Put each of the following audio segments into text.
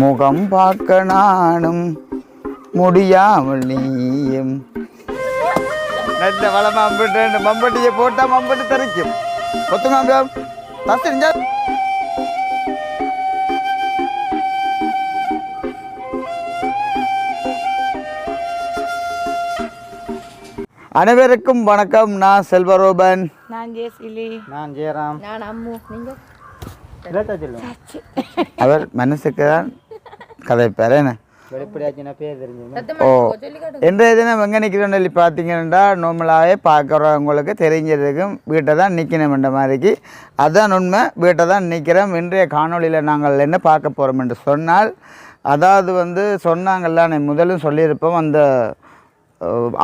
முகம் பார்க்க நானும் முடியாமல் நீயும். நல்ல வள மம்பட்டு மம்பட்டியை போட்டா மம்பட்டு தெறிக்கும் கொத்துங்க தசிஞ்சா அனைவருக்கும் வணக்கம். நான் செல்வரூபன். நான் ஜெயசிலி. நான் ஜெயராம். நான் அம்மு. நீங்க? அவர் மனசுக்கு தான் கதைப்பார் என்ன ஓ இன்றைய தினம் எங்கே நிற்கிறோம்னு சொல்லி பார்த்தீங்கன்னா நார்மலாகவே பார்க்குறவங்களுக்கு தெரிஞ்சிருக்கும் வீட்டை தான் நிற்கணும்ன்ற மாதிரிக்கு. அதுதான் உண்மை வீட்டை தான் நிற்கிறோம். இன்றைய காணொளியில் நாங்கள் என்ன பார்க்க போகிறோம் என்று சொன்னால் அதாவது வந்து சொன்னாங்கல்ல நான் முதலும் சொல்லியிருப்போம் அந்த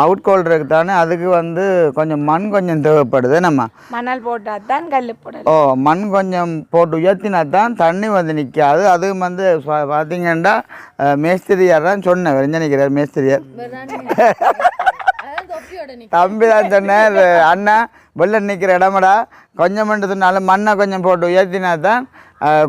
அவுட் கோல் தானே அதுக்கு வந்து கொஞ்சம் மண் கொஞ்சம் தேவைப்படுது நம்ம மணல் போட்டா தான் கல் போடலாம். ஓ மண் கொஞ்சம் போட்டு உயர்த்தினா தான் தண்ணி வந்து நிற்காது அதுவும் வந்து பார்த்தீங்கன்னா மேஸ்திரியார் தான் சொன்னேன் வெஞ்சனிக்கிறார் மேஸ்திரியார். தம்பி தான் சொன்னார் அண்ணா வெள்ள நிற்கிற இடமடா கொஞ்சம் மட்டும் சொன்னாலும் மண்ணை கொஞ்சம் போட்டு உயர்த்தினா தான்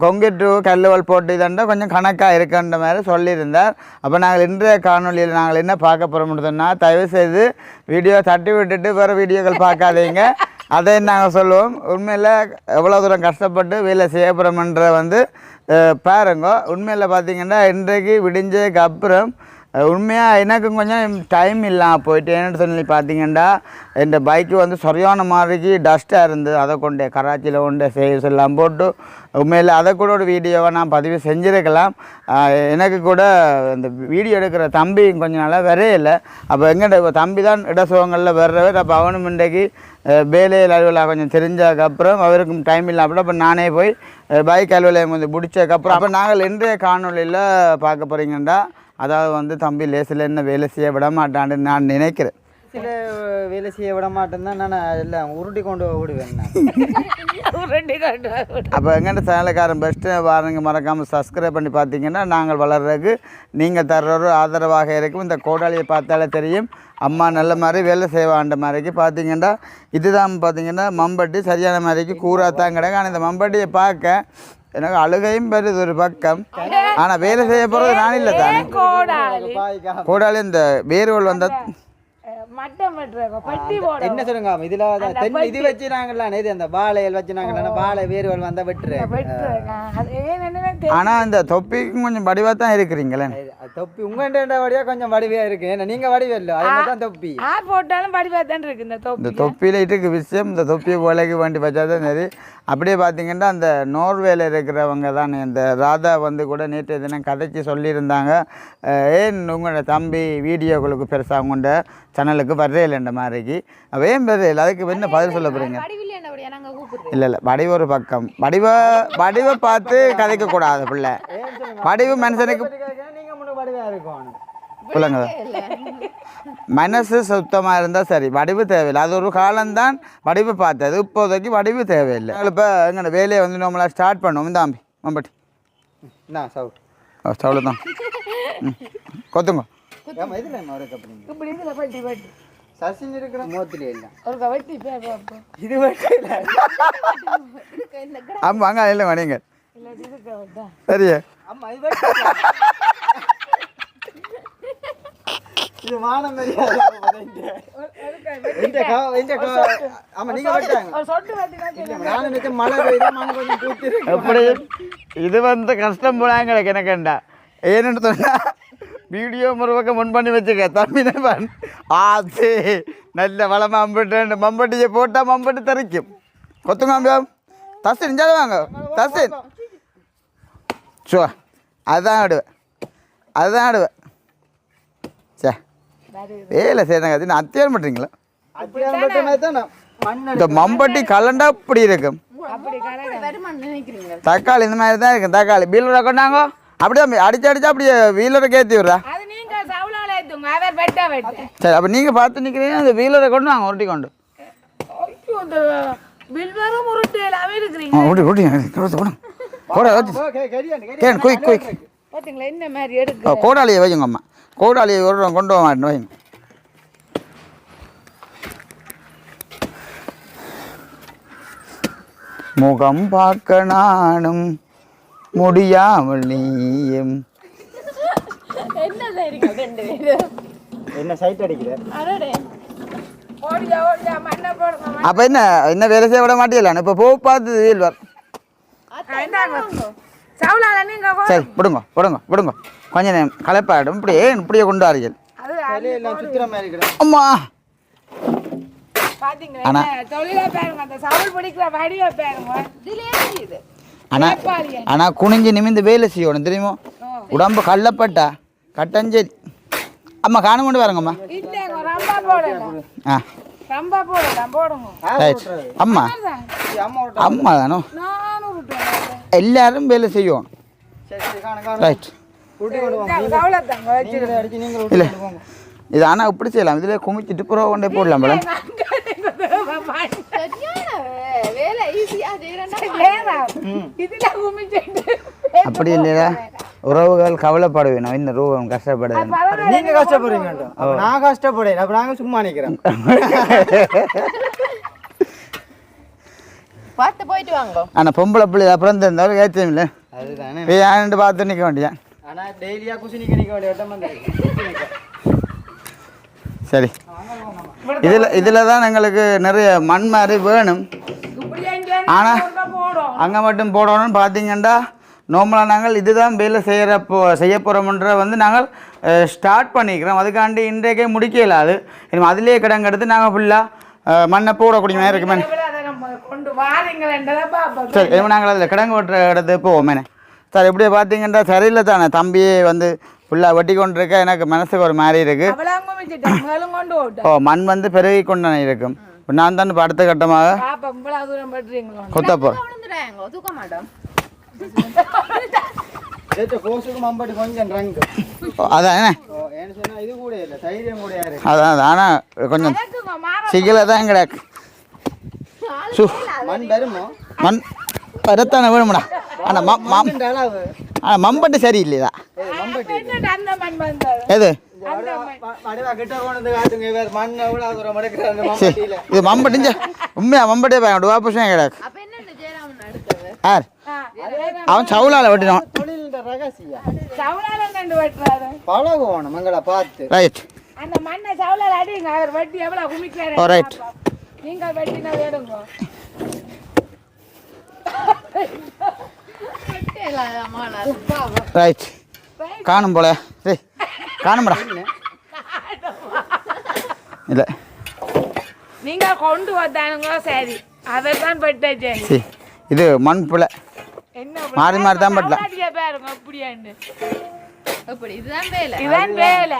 கொங்கிட்டு கல்லுவல் போட்டு இதண்டா கொஞ்சம் கணக்காக இருக்குன்ற மாதிரி சொல்லியிருந்தார். அப்போ நாங்கள் இன்றைய காணொளியில் நாங்கள் என்ன பார்க்க போகிறோம்னு சொன்னால் தயவுசெய்து வீடியோ தட்டி விட்டுட்டு வேறு வீடியோக்கள் பார்க்காதீங்க. அதை நாங்கள் சொல்லுவோம். உண்மையில் எவ்வளோ தூரம் கஷ்டப்பட்டு வேலை செய்யப்படுறோம்ன்ற வந்து அஹ், பாருங்க. உண்மையில் பார்த்தீங்கன்னா இன்றைக்கு விடிஞ்சதுக்கு அப்புறம் உண்மையாக எனக்கும் கொஞ்சம் டைம் இல்லாமல் போயிட்டு என்னென்னு சொல்லி பார்த்தீங்கன்னா இந்த பைக்கு வந்து சரியான மாதிரிக்கு டஸ்ட்டாக இருந்தது. அதை கொண்டு கராச்சியில் கொண்டு சேவ்ஸ் எல்லாம் போட்டு உண்மையில் அதை கூட ஒரு வீடியோவை நான் பதிவு செஞ்சுருக்கலாம். எனக்கு கூட இந்த வீடியோ எடுக்கிற தம்பி கொஞ்ச நாளாக வரையில. அப்போ எங்கிட்ட இப்போ தம்பி தான் இட சுகங்களில் வர்றவர். அப்போ அவனும் இன்றைக்கு வேலையில் அலுவலாக கொஞ்சம் தெரிஞ்சதுக்கப்புறம் அவருக்கும் டைம் இல்லாமல் அப்போ நானே போய் பைக் அலுவலகம் வந்து பிடிச்சதுக்கப்புறம் அப்போ நாங்கள் இன்றைய காணொளியில் பார்க்க போகிறீங்கன்னா அதாவது வந்து தம்பி லேசில் என்ன வேலை செய்ய விட மாட்டான்னு நான் நினைக்கிறேன். சில வேலை செய்ய விட மாட்டேன் தான் நான் எல்லாம் உருட்டி கொண்டு ஓடுவேன் நான். ரெண்டு கண்டு அப்போ எங்கிட்ட சேனலுக்காரன் பெஸ்ட்டு பாருங்க மறக்காமல் சப்ஸ்கிரைப் பண்ணி பார்த்தீங்கன்னா நாங்கள் வளர்றதுக்கு நீங்கள் தர்ற ஒரு ஆதரவாக இருக்கும். இந்த கோடாலியை பார்த்தாலே தெரியும். அம்மா நல்ல மாதிரி வேலை செய்வாண்ட மாதிரிக்கு பார்த்தீங்கன்னா இதுதான் பார்த்தீங்கன்னா மம்பட்டி சரியான மாதிரிக்கு கூறாத்தான் கிடக்கு. ஆனால் இந்த மம்பட்டியை பார்க்க எனக்கு அழுகையும் வருது ஒரு பக்கம். ஆனால் வேலை செய்ய போகிறது நான் இல்லை தானே. கோடாலி இந்த வேர்வல் வந்த என்ன சொல்லுங்க இதுல தென்னை இது வச்சு நாங்கள்லாம் இது? அந்த வாழைகள் வச்சு நாங்கள் வாழை வேறுகள் வந்தால் வெட்டுரு. ஆனால் இந்த தொப்பிக்கும் கொஞ்சம் வடிவாக தான் இருக்கிறீங்களே. தொப்பி. உங்கள்கிட்ட வழியா கொஞ்சம் வடிவையா இருக்கு. ஏன்னா நீங்க வடிவே இல்லை. அது தான் தொப்பி. ஆ போட்டாலும் படிவா தான் இருக்கு இந்த இந்த தொப்பி தொப்பியில் இருக்கு விஷயம் இந்த தொப்பியை விலைக்கு வேண்டி வச்சா தான் சரி. அப்படியே பார்த்தீங்கன்னா அந்த நோர்வேல இருக்கிறவங்க தான் இந்த ராதா வந்து கூட நேற்று தினம் கதைச்சி சொல்லியிருந்தாங்க. ஏன் உங்களோட தம்பி வீடியோக்களுக்கு பெருசாக உங்களோட சேனலுக்கு வர்றேன் மாதிரிக்கு? அப்போ ஏன் வர்றேன் அதுக்கு என்ன பதில் சொல்ல போகிறீங்க இல்லை. இல்லை வடிவ ஒரு பக்கம். வடிவ வடிவை பார்த்து கதைக்கக்கூடாது பிள்ளை. வடிவு மனுஷனுக்கு சொல்லுங்க மனசு சுத்தமாக இருந்தால் சரி வடிவு தேவையில்லை. அது ஒரு காலம்தான் வடிவு பார்த்தது இப்போதைக்கு வடிவு தேவையில்லை. இப்போ எங்களோட வேலையை வந்து நம்மளா ஸ்டார்ட் பண்ணுவோம். தாம்பி மம்பட்டி. என்ன சவுட். அவ்வளோ தான். கொத்துங்க. சசின் இருக்கிற மோத்திலே இல்லை. இது இல்லை. வணிங்க சரியா. அம்மா இது வானம் மரியாதை இது வந்து கஷ்டம் போலாங்க எனக்குண்டா ஏன்னு சொன்னால் வீடியோ முருவக்க முன் பண்ணி வச்சுக்க தம்பி நண்பன் ஆச்சு நல்ல வளமா மம்பட்டு மம்பட்டியை போட்டால் மம்பட்டி தெறிக்கும். கொத்துங்காம்பியம் தசின் ஜாத வாங்க. தசின் சோ அதுதான் ஆடுவேன் அதுதான் ஆடுவேன் வேலை செய்யறாங்க அது நான் அத்தியாரம் பண்ணுறீங்களா இந்த மம்பட்டி கலண்டா இருக்கும் அப்படி கலங்க தக்காளி இந்த மாதிரி தான் இருக்கும் தக்காளி பீலரை கொண்டாங்க. அப்படியே அடிச்சு அடிச்சு அப்படியே வீலரை ஏற்றி விட்றா. சரி அப்போ நீங்கள் பார்த்து நிற்கிறீங்க அந்த வீலரை கொண்டு வாங்க உருட்டி கொண்டு. உருட்டு உருட்டி உருட்டி கொடுத்து கொடு. கோடா வச்சு. ஓகே கரியாண்டு கேன் குயிக் குயிக் பாத்தீங்களா என்ன மாதிரி எடுக்கு? கோடாலியை வைங்க அம்மா கோடாலியை ஒரு கொண்டு மாட்டேன் வைங்க. முகம் பார்க்க நானும் முடியாமல் நீயும். என்ன சைட் அடிக்கிற? அப்போ என்ன என்ன வேலை செய்ய விட மாட்டேல இப்போ போ பார்த்து வீழ்வார். சரி விடுங்க விடுங்க விடுங்க. கொஞ்ச நேரம் களைப்பாடும் இப்படியே இப்படியே கொண்டு இருக்கிறேன் அம்மா. ஆனா- குனிஞ்சு நிமிந்து வேலை செய்யணும் தெரியுமோ? உடம்பு கள்ளப்பட்டா கட்டஞ்சேரி அம்மா காண கொண்டு வரங்கம்மா. இல்லைங்க ரம்பா போடலாம் ஆ. அம்மா. அம்மா தானோ? எல்லாரும் வேலை செய்யணும் சரி சரி காண காண ரைட். இல்லை. கொண்டு போங்க இது ஆனால் இப்படி செய்யலாம். இதில் குமிச்சிட்டு புறவை கொண்டே போடலாம் மேடம் அப்படி இல்லையா? உறவுகள் கவலைப்பட வேணும். இன்னும் ரூபம் கஷ்டப்படுது நீங்க கஷ்டப்படுறீங்க நான் கஷ்டப்படுறேன். அப்ப நாங்க சும்மா நிக்கிறோம். பார்த்து போயிட்டு வாங்க. ஆனால் பொம்பளை பிள்ளை அப்புறம் தெரிந்தாலும் ஏற்றம் இல்லை. அதுதானே. ஏன்ட்டு பார்த்து நிற்க வேண்டியதான் ஆனா டெய்லியா குசி நிக்க நிக்க வேண்டிய வந்து சரி. இதில் இதில் தான் எங்களுக்கு நிறைய மண் மாதிரி வேணும் இப்படி எங்க ஆனா போடும் அங்கே மட்டும் போடணும்னு பார்த்தீங்கன்னா நார்மலாக நாங்கள் இதுதான் வேலை செய்கிறப்போ செய்ய போகிறோம்ன்ற வந்து நாங்கள் ஸ்டார்ட் பண்ணிக்கிறோம். அதுக்காண்டி இன்றைக்கே முடிக்கல அது. இனிமே அதிலே கிடங்க எடுத்து நாங்கள் ஃபுல்லாக மண்ணை போடக்கூடிய மாதிரி இருக்குமே சரி நாங்கள் அதில் கிடங்கு வெட்டுற இடத்து போவோமேனே சார் இப்படியே பார்த்தீங்கன்னா சரியில்லை தானே. தம்பியே வந்து ஃபுல்லாக வெட்டி கொண்டு இருக்க எனக்கு மனசுக்கு ஒரு மாதிரி இருக்குது ஓ மண் வந்து பெருகி கொண்டு இருக்கும் இப்ப நான் தான் அடுத்த கட்டமாக? பாப்பா இவ்வளவு தூரம் பட்டுறீங்களோ கொத்த போகிறேன் விழுந்துறாங்க தூக்க மாட்டோம். ஏத்த கோசுக்கு மம்பட்டி கொஞ்சம் ரங்கு அதான் என்ன? ஓ, ஏன்னு சொன்னா இது கூட இல்ல தைரியம் கூட யாரு? அதான் ஆனால் கொஞ்சம் சிக்கல தான் கிடக்கு. மண் வருமோ மண் வரத்தானே வேணும்டா. ஆனால் மம் மம் ஆனால் மம்பட்டு வந்தது எது? இது மம்பட்டுஞ்ச உண்மையா மம்பட்டே பையன் வா புஷம் கிடக்கு. யார்? அவன் சவுலால் வெட்டினான். பழகுவோம் மங்கள பார்த்து ரைட் அந்த மண்ணை சவுளால அடிங்க அவர் வெட்டி எவ்வளவு குமிக்கிறாரு ஓ ரைட் நீங்க வெட்டினா பாவம் ரைட் காணும் போல. சரி காணும்டா. இல்லை. நீங்க கொண்டு வந்தானுங்க சரி. அதை தான் வெட்டாச்சு சரி. இது மண் புலை என்ன மாறி மாறி தான் சவுளாடிய பாருங்க அப்படியாண்டு. அப்படி இதுதான் வேலை. இதான் வேலை.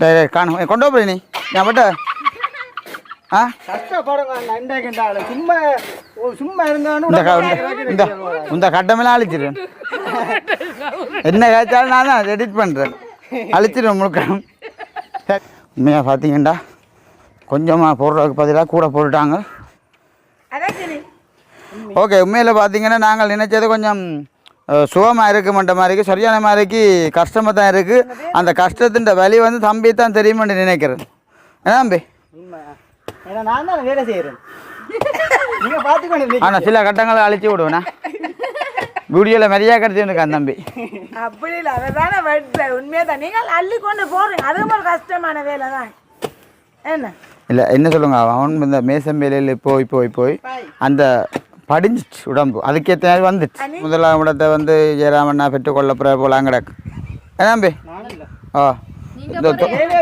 சரி காணும். கொண்டு போய் நீ நான் பட்ட? ஆ? கஷ்டப்படுங்க சும்மா சும்மா இருந்தாலும் இந்த கட்டமெல்லாம் அழிச்சிடுவேன் என்ன காய்ச்சாலும் நான் தான் எடிட் பண்ணுறேன் அழிச்சிடுவேன் முழுக்க. உண்மையாக பார்த்தீங்கண்டா கொஞ்சமாக போடுறதுக்கு பதிலாக கூட போட்டுட்டாங்க. ஓகே உண்மையில் பார்த்தீங்கன்னா நாங்கள் நினைச்சது கொஞ்சம் சுகமாக இருக்க மாட்ட மாதிரிக்கு சரியான மாதிரிக்கு கஷ்டமாக தான் இருக்குது அந்த கஷ்டத்தின் வலி வந்து தம்பி தான் தெரியுமென்று நினைக்கிறேன். என்ன தம்பி? ஏன்னா நான் தான் வேலை பாத்துக்கணும் ஆனால் சில கட்டங்களை அழிச்சு விடுவேண்ணா வீடியோவில் நிறையா கிடச்சி அந்த தம்பி. அப்படி இல்லை அதை தானே வெட்ட உண்மையாக தான் நீங்கள் அள்ளி கொண்டு போறீங்க அதுவும் ஒரு கஷ்டமான வேலை தான் என்ன? இல்லை என்ன சொல்லுங்க? அவன் இந்த மேசம் வேலையில் போய் போய் போய் அந்த படிஞ்சிச்சு உடம்பு. அதுக்கேற்ற மாதிரி வந்துச்சு. முதலாம் இடத்தை வந்து ஜெயராமண்ணா பெற்றுக்கொள்ள பிற போலாம் கிடக்கு. என்ன தம்பி?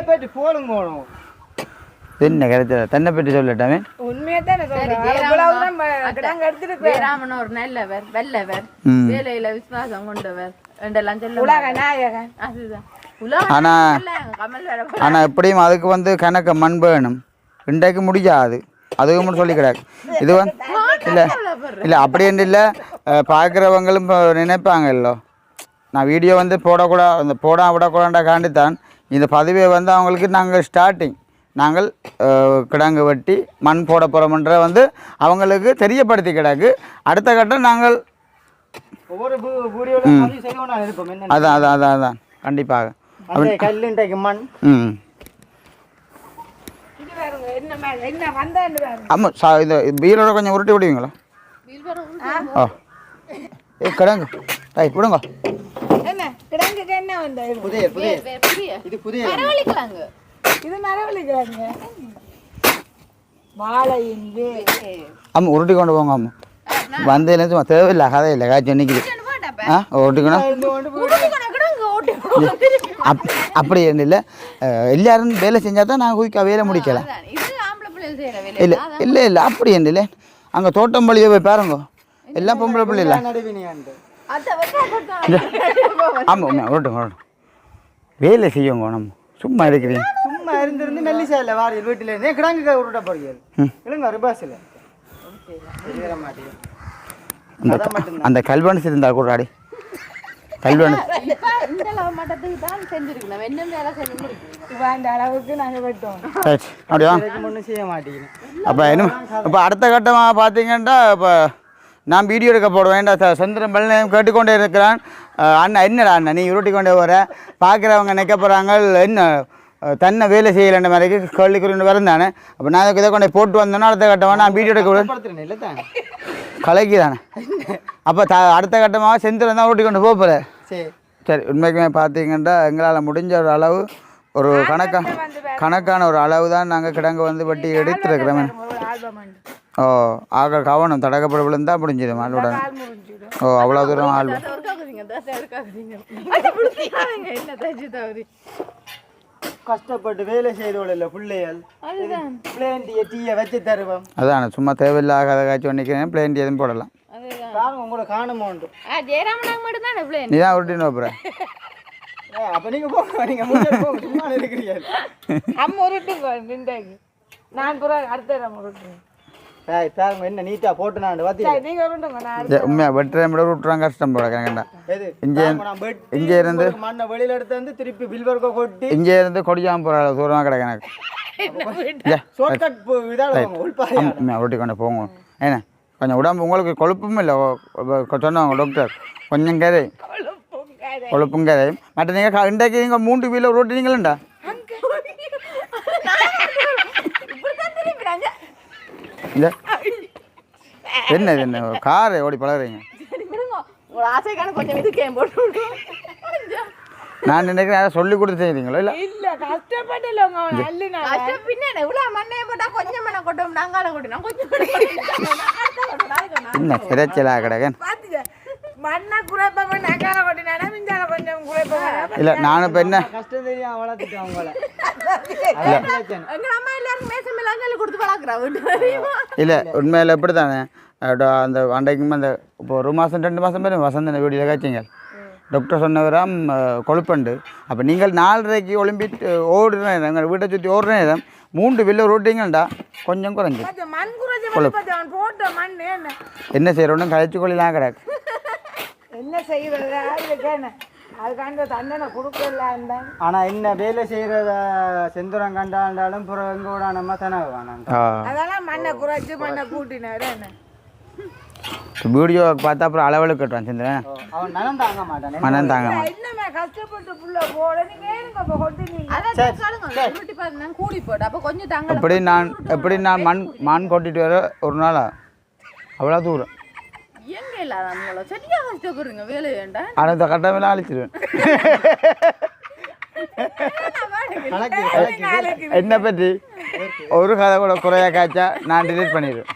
போயிட்டு போடுங்க போகணும் என்ன கிடைச்சல தன்னை பற்றி சொல்லட்டாமே. உண்மையாக தானே தான் ஜெயராமன் ஒரு நல்லவர் வெல்லவர் ம். வேலையில விசுவாசம் கொண்டவர். ரெண்டெல்லாம் சொல்ல உலக நாயகன். அதுதான். உலகம் ஆனா இல்ல, ஆனால் எப்படியும் அதுக்கு வந்து கணக்கு மண் வேணும். இன்றைக்கு முடியாது. அதுக்கு மட்டும் சொல்லி கிடக்கு. இது வந்து இல்லை இல்லை அப்படின்னு இல்லை பார்க்குறவங்களும் இப்போ நினைப்பாங்கல்லோ. நான் வீடியோ வந்து போடக்கூடாது அந்த போட விடக்கூடாண்டா காண்டித்தான் இந்த பதிவை வந்து அவங்களுக்கு நாங்கள் ஸ்டார்டிங் நாங்கள் கிடங்கு வெட்டி மண் போட போகிறோம்ன்ற வந்து அவங்களுக்கு தெரியப்படுத்தி கிடக்கு அடுத்த கட்டம் நாங்கள் அதான் அதான் அதான் அதான். கண்டிப்பாக. மண். ம். ஆமாம் சா இது பீரோட கொஞ்சம் உருட்டி விடுவீங்களா? ஓ ஏ கிடங்கு. ரைட் விடுங்க. என்ன கிடங்குக்கு என்ன வந்தது புதிய புதிய இது புதிய இது மரவள்ளி கிழங்கு வாழையின் உருட்டி கொண்டு போங்க ஆமாம் வந்ததுலேருந்து தேவையில்லை கதையில்லை காய்ச்சி நிற்கிது ஆ உருட்டிக்கணும் அப் அப்படி இல்லை எல்லாரும் வேலை செஞ்சால் தான் நான் குயிக்காக வேலை முடிக்கலாம் இல்லை இல்லை இல்லை அப்படி இல்லை அங்கே தோட்டம் பள்ளியை போய் பாருங்க. எல்லாம் பொம்பளை பிள்ளை இல்லை. ஆமாம் உருட்டும் உருட்டும் வேலை செய்யுங்க நம்ம சும்மா இருக்கிறீங்க. சும்மா இருந்திருந்து மெல்லிசா இல்லை வாரியல் வீட்டில் இருந்தே கிடங்கு உருட்ட போறீங்க இல்லைங்க ரிபாஸில் அந்த அந்த கல்வனசு இருந்தா கூட அடி. கல்வனு இப்ப இந்த அளவு மட்டத்துக்கு தான் செஞ்சிருக்கணும் என்ன வேலை செஞ்சு முடிக்கணும் இப்போ அந்த அளவுக்கு நாங்கள் வெட்டோம். ரைட் அப்படியா? இதுக்கு ஒன்றும் செய்ய மாட்டேங்கிறேன் அப்போ என்ன இப்போ அடுத்த கட்டமாக பார்த்தீங்கன்னா இப்போ நான் வீடியோ எடுக்க போட வேண்டாம் சார் சந்திரன் பழனியும் கேட்டுக்கொண்டே இருக்கிறான். அண்ணா என்னடா அண்ணா நீ உருட்டி கொண்டே வர பார்க்குறவங்க நிற்க போகிறாங்க என்ன? தன்னை வேலை செய்யலைன்ற மாதிரி கேள்விக்குறின்னு வரந்தானே அப்போ நான் இதை கொண்டே போட்டு வந்தேன்னா அடுத்த கட்டமாக நான் வீடியோ எடுக்க கலைக்கு தானே? அப்போ த அடுத்த கட்டமாக செந்திரன் தான் ஊட்டி கொண்டு போக போகிறேன் சரி. சரி உண்மைக்குமே பார்த்தீங்கன்னா எங்களால் முடிஞ்ச ஒரு அளவு ஒரு கணக்கா கணக்கான ஒரு அளவு தான் நாங்கள் கிடங்கு வந்து வட்டி எடுத்துருக்கிறோம். ஓ ஆக கவனம் தடக்கப்பட விழுந்தா முடிஞ்சிடும் முறிஞ்சிடும் ஓ அவ்வளோ தூரம் ஆள். கஷ்டப்பட்டு வேலை செய்தோள் இல்லை பிள்ளைகள். அதுதான். பிள்ளைன் டீயை டீயை வச்சு தருவோம். அதான் சும்மா தேவையில்லாத காய்ச்சி நிற்கிறேன் பிளேன் எதுவும் போடலாம். அதுதான். பாருங்க உங்களை காணுமோ உண்டு. ஆ ஜெயராமனாங்க மட்டும் தான் பிள்ளை நீ தான் உருட்டின்னு வைப்புற ஏ, அப்ப நீங்க போங்க நீங்க முடிஞ்ச போங்க சும்மா இருக்கிறீங்க அம்மா உருட்டுங்க நின்றாக்கி நான் பிறகு அடுத்த உருட்டுறேன். ஏய் பாருங்க என்ன நீட்டா போட்டு நான் பாத்தி சரி நீங்கள் உருட்டுங்க நான் உண்மையாக வெட்டுறேன் விட விட்டுறாங்க கஷ்டம் போட கண்டா எது? இங்கே- இங்கே இருந்து- மண்ணை வெளியில எடுத்து வந்து திருப்பி பில்வர்க்கோ கொட்டி. இங்கே இருந்து கொடியாம போகிற அளவு தூரமாக கிடக்கு எனக்கு. ஷார்ட்கட் இதாக உள்பாரு உண்மையாக உருட்டி கொண்டு போங்க. கொஞ்சம் உடம்பு உங்களுக்கு கொழுப்பும் இல்லை சொன்னவங்க டாக்டர் கொஞ்சம் கரை கொழுப்பும் கரை மற்ற நீங்கள் இன்றைக்கு நீங்கள் மூன்று வீலர் ஓட்டுனீங்களா இல்லை. என்ன இது என்ன காரை ஓடி பழகுறீங்க? நான் நினைக்கிறேன் யாராவது சொல்லி கொடுத்து செய்கிறீங்களோ இல்லை? இல்ல கஷ்டப்பட்டு உங்க நான் கஷ்டம் பின்ன இவ்வளவு மண்ணையை போட்டா கொஞ்சம் மண்ணை கொட்டும் நாங்கால கொட்டினா கொஞ்சம் என்ன சிறைச்சலாக கிடக்கேன்? மண்ணை குறைப்ப நக்கால கொட்டினா மிஞ்சால கொஞ்சம் குறைப்ப இல்லை நான் இப்போ என்ன? வீட்டு தெரியுமா இல்லை உண்மையில் எப்படி தானே அந்த அன்றைக்கும் அந்த இப்போ ஒரு மாதம் ரெண்டு மாதம் பேர் வசந்த வீடியோ காய்ச்சிங்க டாக்டர் சொன்னவராம் கொழுப்பண்டு. அப்போ நீங்கள் நாலரைக்கு ஒலிம்பிக் ஓடுற நேரம் எங்கள் வீட்டை சுற்றி ஓடுற நேரம் மூன்று வில்ல ஓட்டிங்கண்டா கொஞ்சம் குறைஞ்சி. மண் என்ன? என்ன செய்கிறோன்னு கழிச்சு கொள்ளிலாம் கிடக்கு. என்ன என்ன? அதுக்காண்ட தண்டனை என்ன வேலை செய்யறத செந்துரம் கண்டாண்டாலும் புறம் எங்க கூட நம்ம தனவு வேணாம் ஆ. அதெல்லாம் மண்ணை குறைச்சு மண்ணை கூட்டினாரு என்ன வீடியோ பார்த்தா அப்புறம் அளவில் அவன் தாங்க மாட்டான். மனம் தாங்க மாட்டேன். என்னமே கஷ்டப்பட்டு புள்ள போட நீங்க ஏனுங்க இப்ப கொட்டினீங்க? அதான் சொல்லுங்க இருபத்தி பாத்து நான் கூடி போட்டு அப்ப கொஞ்சம் தாங்க எப்படி நான் எப்படி நான் மண் மண் கொட்டிட்டு வர ஒரு நாள்? அவ்வளோ தூரம். எங்க இல்லாத நம்மள சரியா கஷ்டப்படுறீங்க வேலை வேண்டாம். கட்டமெல்லாம் அழிச்சிடுவேன் கணக்கு கணக்கு என்ன பற்றி? ஒரு கதை கூட குறையா காய்ச்சா நான் டிலீட் பண்ணிடுவேன்.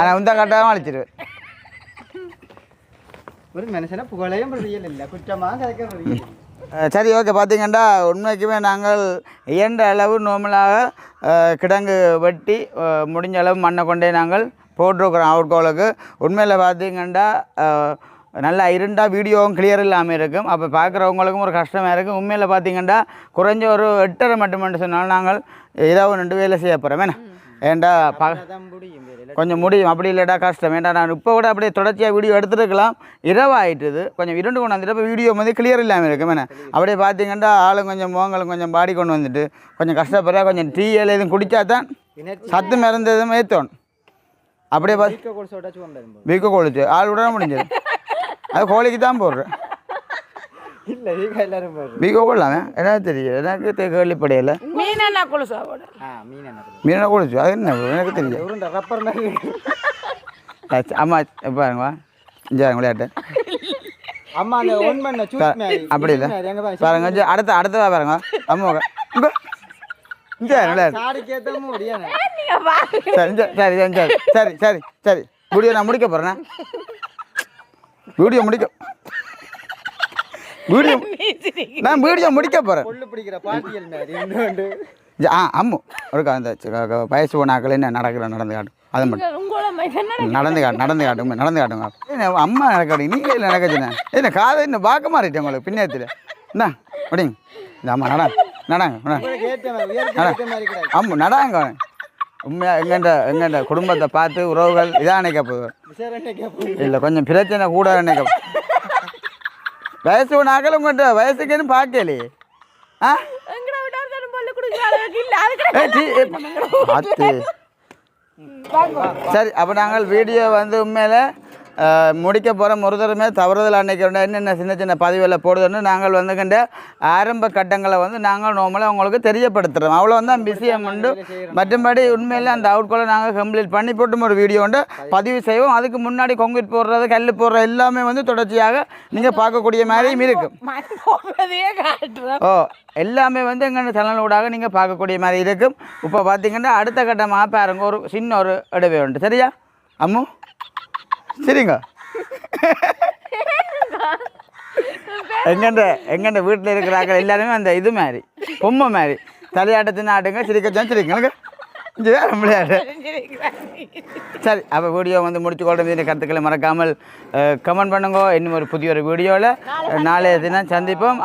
ஆனால் இந்த அழிச்சிடுவேன் ஒரு மனுஷனை புகழையும் புரியல இல்ல. குற்றமாக கதைக்க சரி ஓகே பார்த்தீங்கன்னா உண்மைக்குமே நாங்கள் இயன்ற அளவு நார்மலாக அஹ், கிடங்கு வெட்டி முடிஞ்ச அளவு மண்ணை கொண்டே நாங்கள் போட்டிருக்கிறோம் அவுட்கோலுக்கு உண்மையில் பார்த்தீங்கன்னா நல்லா இருண்டா வீடியோவும் கிளியர் இல்லாமல் இருக்கும். அப்போ பார்க்குறவங்களுக்கும் ஒரு கஷ்டமாக இருக்கும். உண்மையில் பார்த்தீங்கன்னா குறைஞ்ச ஒரு எட்டரை மட்டும் சொன்னாலும் நாங்கள் இரவு ரெண்டு வேலை செய்ய போகிறோம் என்ன? ஏண்டா ப கொஞ்சம் முடியும். அப்படி இல்லைடா கஷ்டம். ஏன்டா நான் இப்போ கூட அப்படியே தொடர்ச்சியாக வீடியோ எடுத்துருக்கலாம். இரவு ஆயிட்டுது கொஞ்சம் இருண்டு கொண்டு வந்துட்டு இப்போ வீடியோ வந்து கிளியர் இல்லாமல் இருக்கும். என்ன? அப்படியே பார்த்தீங்கன்னா ஆளும் கொஞ்சம் முகங்களும் கொஞ்சம் பாடி கொண்டு வந்துட்டு கொஞ்சம் கஷ்டப்படுறா கொஞ்சம் டீ இலை எதுவும் குடிச்சா தான் சத்து மருந்து எதுவும் ஏற்றணும் அப்படியே பார்த்து வீக்க கொளிச்சு ஆள் விட முடிஞ்சது. அது கோழிக்கு தான் போடுறேன். இல்ல வீக்க எல்லாரும் போடுறோம் வீக்க கொள்ளாமே. எனக்கு கேள்விப்படையில. மீன் என்ன ஆ மீன் என்ன மீனை அது என்ன? எனக்கு தெரியும் உருண்டை ரப்பர் மாதிரி. அம்மா பாருங்க இங்கே விளையாட்டு அம்மா அந்த ஒன் பண்ண அப்படி இல்லை. பாருங்க அடுத்த அடுத்தவா பாருங்க. அம்மா சரி சரி சரி சரி வீடியோ நான் முடிக்க போகிறேன் வீடியோ முடிக்க வீடியோ நான் வீடியோ முடிக்க போகிறேன் கொள்ளு பிடிக்கிற பாட்டியல் மாதிரி இன்னொன்று. ஆ அம்மு. ஒரு அந்த வயசு போனாக்கள் என்ன நடக்கிற நடந்து காட்டும் அது மட்டும். நடந்து காட்டு நடந்து காட்டுங்க நடந்து காட்டுங்க. என்ன அம்மா நடக்காடி நீங்கள் இல்லை நடக்குதுண்ணே என்ன காதை இன்னும் பார்க்க மாறிட்டேன் உங்களுக்கு பின்னேத்தில்? என்ன அப்படிங்க இந்த அம்மா நட நடாங்க அம்மு நடாங்க உண்மையாக எங்கண்ட எங்கண்ட குடும்பத்தை பார்த்து உறவுகள் இதான் நினைக்க கேட்போம் இல்லை கொஞ்சம் பிரச்சனை கூட நினைக்க வயசு நாக்கள் உங்கள்கிட்ட வயசுக்குன்னு பார்க்கலையே ஆ. சரி அப்போ நாங்கள் வீடியோ வந்து உண்மையில் முடிக்க போகிற முருதருமே தவறுதல் அன்னைக்கு என்னென்ன சின்ன சின்ன பதிவுகளை போடுதுன்னு நாங்கள் வந்து கண்ட ஆரம்ப கட்டங்களை வந்து நாங்கள் நார்மலாக உங்களுக்கு தெரியப்படுத்துகிறோம் அவ்வளோ தான் பிஸியாக உண்டு. மற்றபடி உண்மையில் அந்த அவுட்கோலை நாங்கள் கம்ப்ளீட் பண்ணி போட்டும் ஒரு வீடியோ உண்டு. பதிவு செய்வோம். அதுக்கு முன்னாடி கொங்கிட் போடுறது கல் போடுற எல்லாமே வந்து தொடர்ச்சியாக நீங்கள் பார்க்கக்கூடிய மாதிரியும் இருக்கும். ஓ எல்லாமே வந்து எங்கள் சேனலூடாக நீங்கள் பார்க்கக்கூடிய மாதிரி இருக்கும். இப்போ பார்த்தீங்கன்னா அடுத்த கட்டமாக பாருங்க ஒரு சின்ன ஒரு இடவே உண்டு. சரியா? அம்மு? சரிங்க எங்கண்ட எங்கண்ட வீட்டில் இருக்கிறாங்க எல்லாருமே அந்த இது மாதிரி பொம்மை மாதிரி தலையாட்டத்தின் ஆடுங்க வேற விளையாடு சரி அப்போ வீடியோ வந்து முடிச்சு இந்த கருத்துக்களை மறக்காமல் கமெண்ட் பண்ணுங்க இன்னும் ஒரு புதிய ஒரு வீடியோவில் நாளைய தினம் சந்திப்போம்